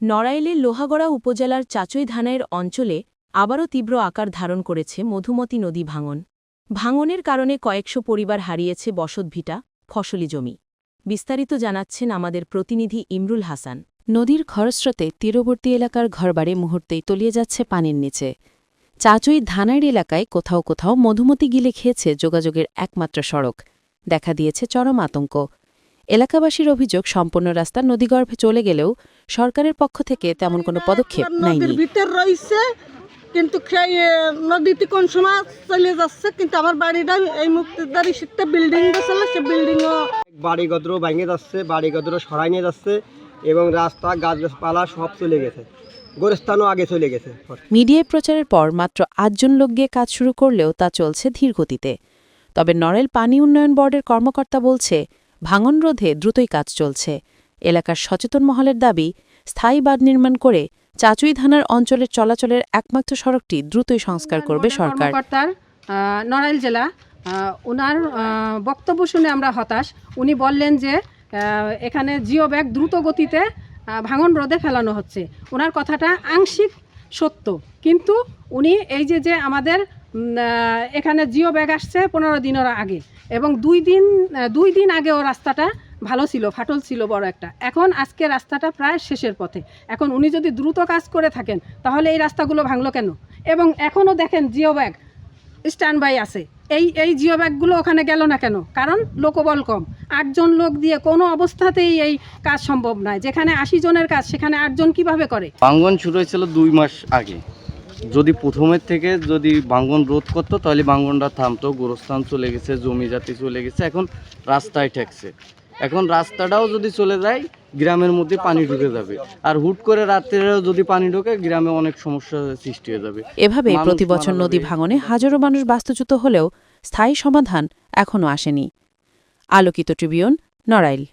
নড়াইলের লোহাগড়া উপজেলার চাচই ধানের অঞ্চলে আবারও তীব্র আকার ধারণ করেছে মধুমতি নদী ভাঙন। ভাঙনের কারণে কয়েকশো পরিবার হারিয়েছে বসতভিটা ফসলি জমি। বিস্তারিত জানাচ্ছেন আমাদের প্রতিনিধি ইমরুল হাসান। নদীর খরস্রোতে তীরবর্তী এলাকার ঘরবাড়ি মুহূর্তেই তলিয়ে যাচ্ছে পানির নিচে। চাচুই ধানাইর এলাকায় কোথাও কোথাও মধুমতি গিলে খেয়েছে যোগাযোগের একমাত্র সড়ক। দেখা দিয়েছে চরম আতঙ্ক। এলাকাবাসীর অভিযোগ, সম্পূর্ণ রাস্তা নদীগর্ভে চলে গেলেও সরকারের পক্ষ থেকে তেমন কোনো পদক্ষেপ নেয়নি। ভিতর রয়েছে কিন্তু নদীতে কোন সময় চলে যাচ্ছে কিন্তু আমার বাড়িটা এই মুক্তিদারি একটা বিল্ডিং গেছিল সে বিল্ডিংও বাড়িগদ্র ভেঙে যাচ্ছে বাড়িগদ্র সরাই নিয়ে যাচ্ছে এবং রাস্তা গাছপালা সব চলে গেছে। গোরস্থানও আগে চলে গেছে। মিডিয়ায় প্রচারের পর মাত্র আটজন লোক গিয়ে কাজ শুরু করলেও তা চলছে ধীর গতিতে তবে নরেল পানি উন্নয়ন বোর্ডের কর্মকর্তা বলছে ভাঙন রোধে দ্রুতই কাজ চলছে। এলাকার সচেতন মহলের দাবি স্থায়ী বাঁধ নির্মাণ করে চাচুই থানার অঞ্চলের চলাচলের একমাত্র সড়কটি দ্রুতই সংস্কার করবে সরকার। নড়াইল জেলা ওনার বক্তব্য শুনে আমরা হতাশ। উনি বললেন যে এখানে জিও ব্যাগ দ্রুত গতিতে ভাঙন রোদে ফেলানো হচ্ছে। ওনার কথাটা আংশিক সত্য। কিন্তু উনি এই যে যে আমাদের এখানে জিও ব্যাগ আসছে পনেরো দিনের আগে এবং দুই দিন দুই দিন আগে ও রাস্তাটা ভালো ছিল, ফাটল ছিল বড় একটা। এখন আজকে রাস্তাটা প্রায় শেষের পথে। এখন উনি যদি দ্রুত কাজ করে থাকেন, তাহলে এই রাস্তাগুলো ভাঙলো কেন? এবং এখনও দেখেন জিও ব্যাগ স্ট্যান্ড বাই আছে। এই এই জিও ব্যাগগুলো ওখানে গেল না কেন? কারণ লোকবল কম। আটজন লোক দিয়ে কোনো অবস্থাতেই এই কাজ সম্ভব নয়। যেখানে আশি জনের কাজ, সেখানে আটজন কীভাবে করে? ভাঙ্গন শুরু হয়েছিল দুই মাস আগে। যদি প্রথমের থেকে যদি ভাঙ্গন রোধ করতো, তাহলে ভাঙ্গনটা থামতো, গোরস্থান চলে গেছে, জমি জাতি চলে গেছে, এখন রাস্তায় ঠেকছে। এখন রাস্তাটাও যদি চলে যায় গ্রামের মধ্যে পানি ঢুকে যাবে। আর হুট করে রাত্রেও যদি পানি ঢোকে গ্রামে অনেক সমস্যা সৃষ্টি হয়ে যাবে। এভাবে প্রতি বছর নদী ভাঙনে হাজারো মানুষ বাস্তুচ্যুত হলেও স্থায়ী সমাধান এখনও আসেনি। আলোকিত ট্রিবিউন নড়াইল।